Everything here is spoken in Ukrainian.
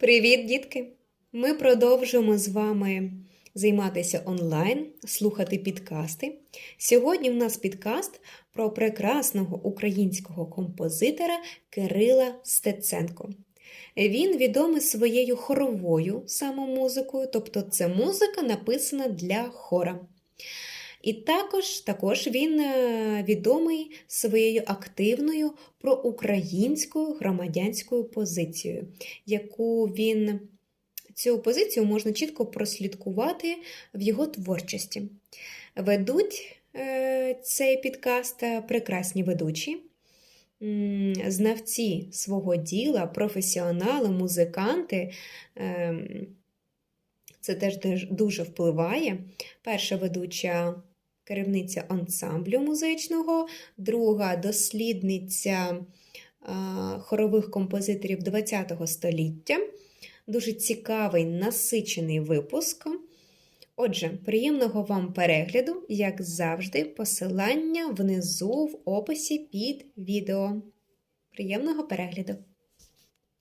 Привіт, дітки! Ми продовжуємо з вами займатися онлайн, слухати підкасти. Сьогодні в нас підкаст про прекрасного українського композитора Кирила Стеценко. Він відомий своєю хоровою самомузикою, тобто це музика написана для хора. І також, також він е, відомий своєю активною проукраїнською громадянською позицією, яку він цю позицію можна чітко прослідкувати в його творчості. Ведуть е, цей підкаст е, прекрасні ведучі, знавці свого діла, професіонали, музиканти. Це теж дуже впливає. Перша ведуча керівниця ансамблю музичного, друга дослідниця хорових композиторів ХХ століття. Дуже цікавий насичений випуск. Отже, приємного вам перегляду, як завжди, посилання внизу в описі під відео. Приємного перегляду!